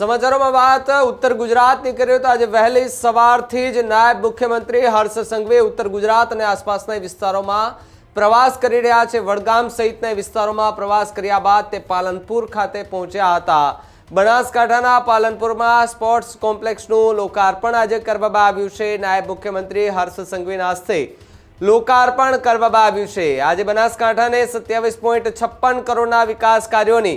સમાચારોમાં વાત, ઉત્તર ગુજરાતની કરીએ તો આજે વહેલી સવારથી જ નાયબ મુખ્યમંત્રી હર્ષ સંઘવી ઉત્તર ગુજરાત અને આસપાસના વિસ્તારોમાં પ્રવાસ કરી રહ્યા છે. વડગામ સહિતના વિસ્તારોમાં પ્રવાસ કર્યા બાદ તે પાલનપુર ખાતે પહોંચ્યા હતા. બનાસકાંઠાના પાલનપુરમાં સ્પોર્ટ્સ કોમ્પ્લેક્સનું લોકાર્પણ આજે કરવામાં આવ્યું છે. નાયબ મુખ્યમંત્રી હર્ષ સંઘવીના હસ્તે લોકાર્પણ કરવામાં આવ્યું છે. આજે બનાસકાંઠાને સત્યાવીસ પોઈન્ટ છપ્પન કરોડના વિકાસ કાર્યોની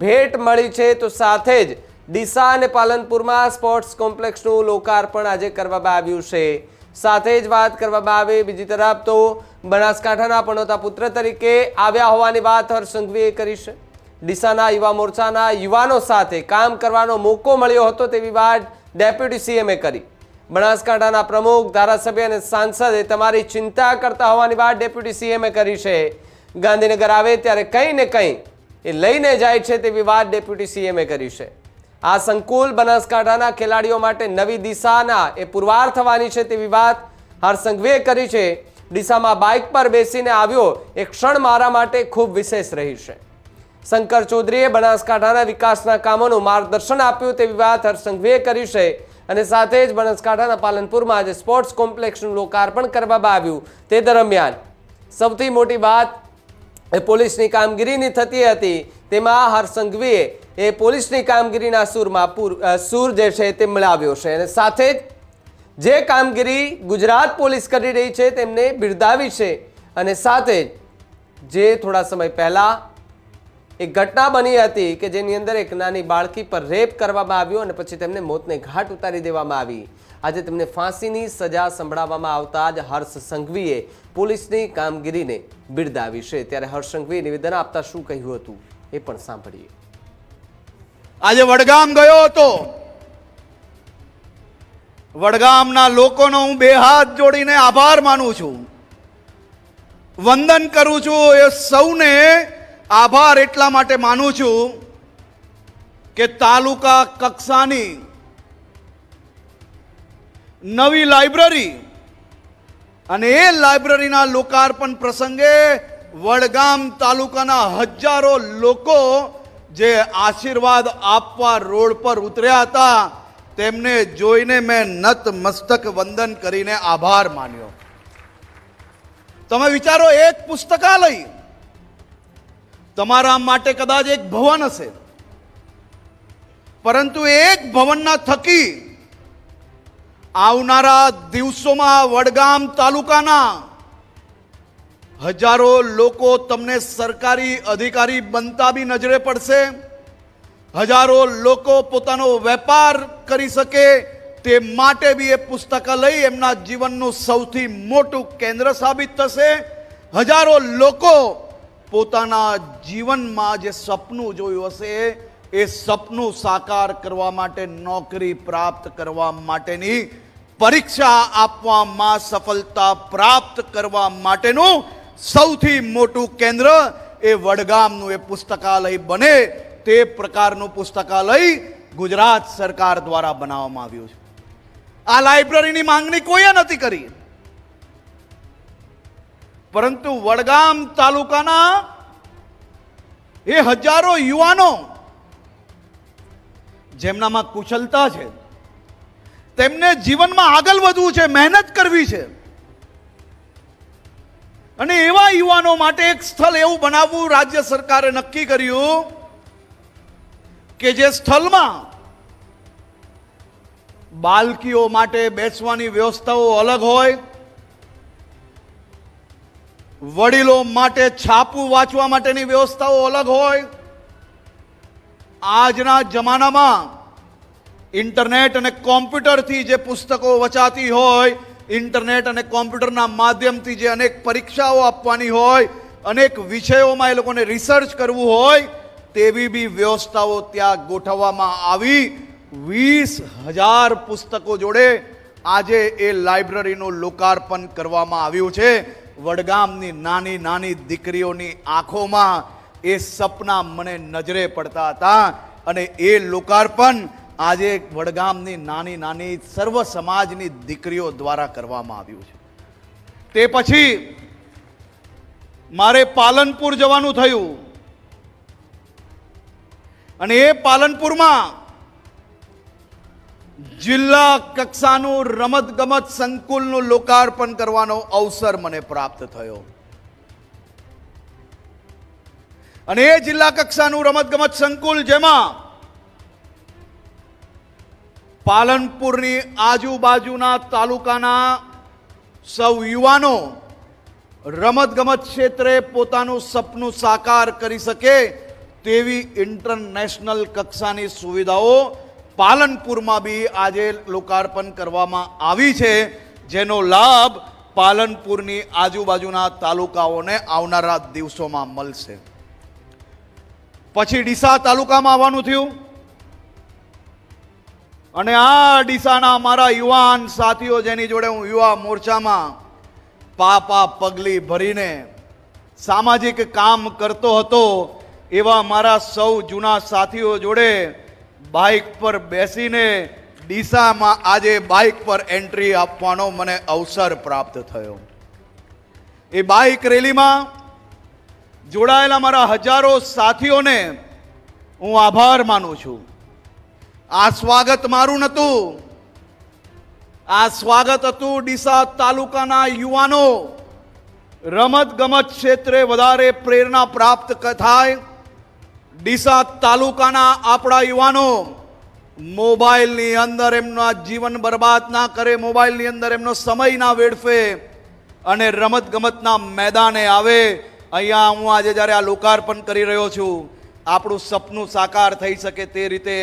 ભેટ મળી છે. તો સાથે જ ડીસા અને પાલનપુરમાં સ્પોર્ટ્સ કોમ્પ્લેક્સનું લોકાર્પણ આજે કરવામાં આવ્યું છે. સાથે જ વાત કરવામાં આવે બીજી તરફ તો બનાસકાંઠાના પણોતા પુત્ર તરીકે આવ્યા હોવાની વાત હર્ષસંઘવીએ કરી છે. ડીસાના યુવા મોરચાના યુવાનો સાથે કામ કરવાનો મોકો મળ્યો હતો તેવી વાત ડેપ્યુટી સીએમએ કરી. બનાસકાંઠાના પ્રમુખ, ધારાસભ્ય અને સાંસદે તમારી ચિંતા કરતા હોવાની વાત ડેપ્યુટી સીએમએ કરી છે. ગાંધીનગર આવે ત્યારે કંઈ ને કંઈ એ લઈને જાય છે તેવી વાત ડેપ્યુટી સીએમએ કરી છે. આ સંકુલ બનાસકાંઠાના ખેલાડીઓ માટે નવી દિશાના એ પુરવાર થવાની છે તેવી વાત હરસંઘવીએ કરી છે. ડીસામાં બાઇક પર બેસીને આવ્યો, એ ક્ષણ મારા માટે ખૂબ વિશેષ રહી છે. શંકર ચૌધરીએ બનાસકાંઠાના વિકાસના કામોનું માર્ગદર્શન આપ્યું તેવી વાત હરસંઘવીએ કરી છે અને સાથે જ બનાસકાંઠાના પાલનપુરમાં આજે સ્પોર્ટ્સ કોમ્પ્લેક્ષનું લોકાર્પણ કરવામાં આવ્યું તે દરમિયાન. સૌથી મોટી વાત એ પોલીસની કામગીરીની થતી હતી તેમાં હર્ષસંઘવીએ એ પોલીસની કામગીરીના સૂરમાં સૂર જે છે તે મળાવ્યો છે અને સાથે જ જે કામગીરી ગુજરાત પોલીસ કરી રહી છે તેમને બિરદાવી છે અને સાથે જ જે થોડા સમય પહેલાં એક ઘટના બની હતી કે જેની અંદર એક નાની બાળકી પર રેપ કરવામાં આવ્યો અને પછી તેમને મોતને ઘાટ ઉતારી દેવામાં આવી. આજે તેમને ફાંસીની સજા સંભળાવવામાં આવતા જ હર્ષ સંઘવીએ પોલીસની કામગીરીને બિરદાવી છે. ત્યારે હર્ષ સંઘવીએ નિવેદન આપતા શું કહ્યું હતું? એ પણ સાંભળીએ. આજે વડગામ ગયો હતો. વડગામના લોકોનો હું બે હાથ જોડીને આભાર માનું છું. વંદન કરું છું એ સૌને આભાર એટલા માટે માનું છું કે તાલુકા કક્ષાની નવી લાઇબ્રેરી અને એ લાઇબ્રેરીના લોકાર્પણ પ્રસંગે વડગામ તાલુકાના હજારો લોકો જે આશીર્વાદ આપવા રોડ પર ઉતર્યા હતા, તેમને જોઈને મેં નત મસ્તક વંદન કરીને આભાર માન્યો. તમે વિચારો, એક પુસ્તકાલય તમારા માટે કદાચ એક ભવન હશે, પરંતુ એક ભવનના થકી આવનારા દિવસોમાં વડગામ તાલુકાના હજારો લોકો તમને સરકારી અધિકારી બનતા બી નજરે પડશે. હજારો લોકો પોતાનો વેપાર કરી શકે તે માટે બી એ પુસ્તકાલય એમના જીવનનું સૌથી મોટું કેન્દ્ર સાબિત થશે. હજારો લોકો પોતાના જીવનમાં જે સપનું જોયું હશે, એ સપનું સાકાર કરવા માટે નોકરી પ્રાપ્ત કરવા માટેની પરીક્ષા આપવામાં સફળતા પ્રાપ્ત કરવા માટેનું સૌથી મોટું કેન્દ્ર એ વડગામનું એ પુસ્તકાલય બને. તે પ્રકારનું પુસ્તકાલય ગુજરાત સરકાર દ્વારા બનાવવામાં આવ્યું છે. આ લાઇબ્રેરીની માંગણી કોઈએ નથી કરી? પરંતુ વડગામ તાલુકાના એ હજારો યુવાનો જેમનામાં કુશળતા છે, તેમને જીવનમાં આગળ વધવું છે, મહેનત કરવી છે અને એવા યુવાનો માટે એક સ્થળ એવું બનાવવું રાજ્ય સરકારે નક્કી કર્યું કે જે સ્થળમાં બાલકીઓ માટે બેસવાની વ્યવસ્થાઓ અલગ હોય, વડીલો માટે છાપું વાંચવા માટેની વ્યવસ્થાઓ અલગ હોય, આજના જમાનામાં ઇન્ટરનેટ અને કોમ્પ્યુટરથી જે પુસ્તકો વચાતી હોય ઇન્ટરનેટ અને કોમ્પ્યુટરના માધ્યમથી જે અનેક પરીક્ષાઓ આપવાની હોય, અનેક વિષયોમાં એ લોકોને રિસર્ચ કરવું હોય, તેવી બી વ્યવસ્થાઓ ત્યાં ગોઠવવામાં આવી. વીસ હજાર પુસ્તકો જોડે આજે એ લાઇબ્રેરીનું લોકાર્પણ કરવામાં આવ્યું છે. વડગામની નાની નાની દીકરીઓની આંખોમાં એ સપના મને નજરે પડતા હતા અને એ લોકાર્પણ આજે વડગામની નાની નાની સર્વ સમાજની દીકરીઓ દ્વારા કરવામાં આવ્યું છે. તે પછી મારે પાલનપુર જવાનું થયું. અને એ પાલનપુરમાં જિલ્લા કક્ષાનું રમત ગમત સંકુલનું લોકાર્પણ કરવાનો અવસર મને પ્રાપ્ત થયો. અને એ જિલ્લા કક્ષાનું રમત ગમત સંકુલ જેમાં પાલનપુરની આજુબાજુના તાલુકાના સૌ યુવાનો રમતગમત ક્ષેત્રે પોતાનું સપનું સાકાર કરી શકે તેવી ઇન્ટરનેશનલ કક્ષાની સુવિધાઓ પાલનપુરમાં બી આજે લોકાર્પણ કરવામાં આવી છે, જેનો લાભ પાલનપુરની આજુબાજુના તાલુકાઓને આવનારા દિવસોમાં મળશે. પછી ડીસા તાલુકામાં આવવાનું થયું. અને આ ડીસાના મારા યુવાન સાથીઓ જેની જોડે હું યુવા મોરચામાં પાપા પગલી ભરીને સામાજિક કામ કરતો હતો, એવા મારા સૌ જૂના સાથીઓ જોડે બાઇક પર બેસીને ડીસામાં આજે બાઇક પર એન્ટ્રી આપવાનો મને અવસર પ્રાપ્ત થયો. એ બાઇક રેલીમાં જોડાયેલા મારા હજારો સાથીઓને હું આભાર માનું છું. આ સ્વાગત મારું નહોતું આ સ્વાગત હતું ડીસા તાલુકાના યુવાનો. રમત ગમત ક્ષેત્રે વધારે પ્રેરણા પ્રાપ્ત થાય. ડીસા તાલુકાના આપણા યુવાનો, મોબાઈલની અંદર એમના જીવન બરબાદ ના કરે, મોબાઈલની અંદર એમનો સમય ના વેડફે અને રમત ગમતના મેદાને આવે. અહીંયા હું આજે જ્યારે આ લોકાર્પણ કરી રહ્યો છું, આપણું સપનું સાકાર થઈ શકે તે રીતે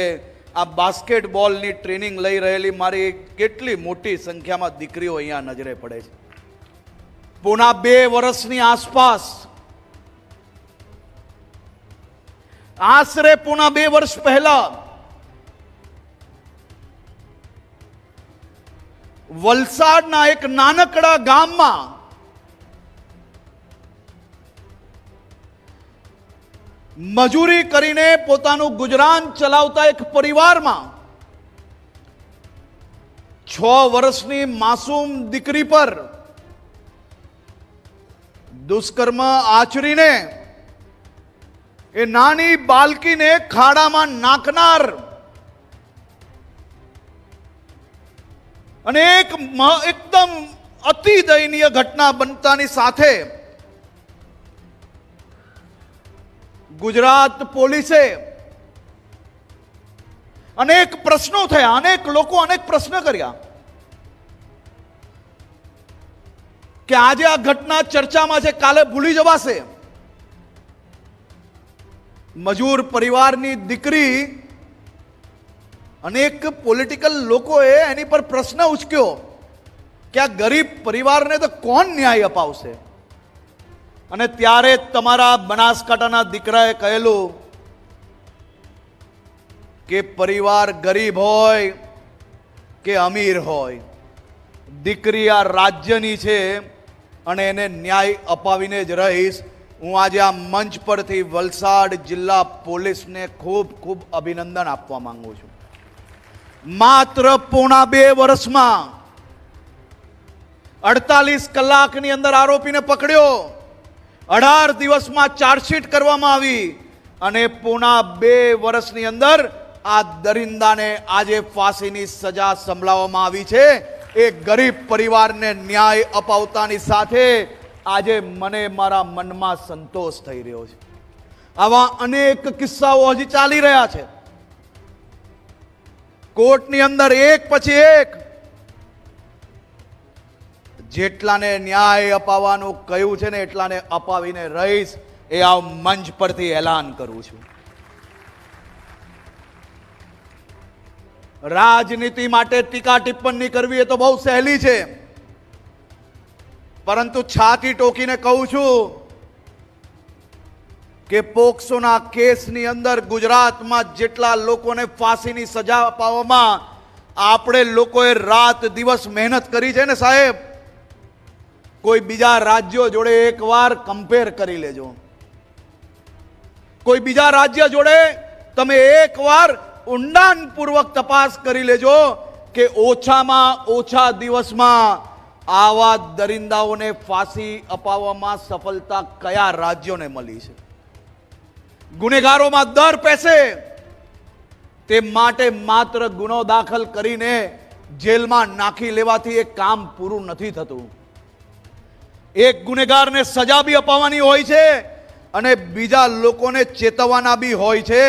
આ બાસ્કેટબોલની ટ્રેનિંગ લઈ રહેલી મારી કેટલી મોટી સંખ્યામાં દીકરીઓ અહીંયા નજરે પડે છે. પૂના બે વર્ષની આસપાસ આશરે પૂના બે વર્ષ પહેલા વલસાડના એક નાનકડા ગામમાં મજૂરી કરીને પોતાનું ગુજરાન ચલાવતા એક પરિવારમાં છ વર્ષની માસૂમ દીકરી પર દુષ્કર્મ આચરીને એ નાની બાલકીને ખાડામાં નાખનાર અને એક એકદમ અતિ દયનીય ઘટના બનતાની સાથે ગુજરાત પોલીસે અનેક પ્રશ્નો થયા, અનેક લોકો અનેક પ્રશ્ન કર્યા કે આજે આ ઘટના ચર્ચામાં છે, કાલે ભૂલી જવાશે. મજૂર પરિવારની દીકરી અનેક પોલિટિકલ લોકોએ એની પર પ્રશ્ન ઉચક્યો કે આ ગરીબ પરિવારને તો કોણ ન્યાય અપાવશે? અને ત્યારે તમારા બનાસકાંઠાના દીકરાએ કહેલું કે પરિવાર ગરીબ હોય કે અમીર હોય, દીકરી આ રાજ્યની છે અને એને ન્યાય અપાવીને જ રહીશ. હું આજે આ મંચ પરથી વલસાડ જિલ્લા પોલીસને ખૂબ ખૂબ અભિનંદન આપવા માંગુ છું. માત્ર પોણા બે વર્ષમાં અડતાલીસ કલાકની અંદર આરોપીને પકડ્યો. અઢાર દિવસમાં ચાર્જશીટ કરવામાં આવી અને પૂના બે વર્ષની અંદર આ દરિંદાને આજે ફાંસીની સજા સંભળાવવામાં આવી છે. એ ગરીબ પરિવારને ન્યાય અપાવતાની સાથે આજે મને મારા મનમાં સંતોષ થઈ રહ્યો છે. આવા અનેક કિસ્સાઓ હજી ચાલી રહ્યા છે. કોર્ટની અંદર એક પછી એક જેટલાને ન્યાય અપાવવાનું કહ્યું છે ને એટલાને અપાવીને રહીશ, એ આ મંચ પરથી એલાન કરું છું. રાજનીતિ માટે ટીકા ટિપ્પણી કરવી એ તો બહુ સહેલી છે. પરંતુ છાતી ટોકીને કહું છું કે પોક્સોના કેસની અંદર ગુજરાતમાં જેટલા લોકોને ફાંસીની સજા અપાવવામાં આપણે લોકોએ રાત દિવસ મહેનત કરી છે ને સાહેબ? કોઈ બીજા રાજ્યો જોડે એકવાર કમ્પેર કરી લેજો. કોઈ બીજા રાજ્ય જોડે તમે એકવાર ઊંડાણપૂર્વક તપાસ કરી લેજો કે ઓછામાં ઓછા દિવસમાં આવા દરિંદાઓને ફાંસી અપાવવામાં સફળતા કયા રાજ્યોને મળી છે? ગુનેગારોમાં દર પેસે તે માટે માત્ર ગુનો દાખલ કરીને જેલમાં નાખી લેવાથી એ કામ પૂરું નથી થતું. એક ગુનેગારને સજા બી અપાવવાની હોય છે અને બીજા લોકોને ચેતવવાના બી હોય છે.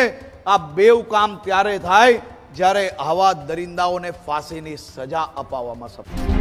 આ બેવ કામ ત્યારે થાય જ્યારે આવા દરિંદાઓને ફાંસીની સજા અપાવવામાં સફળ.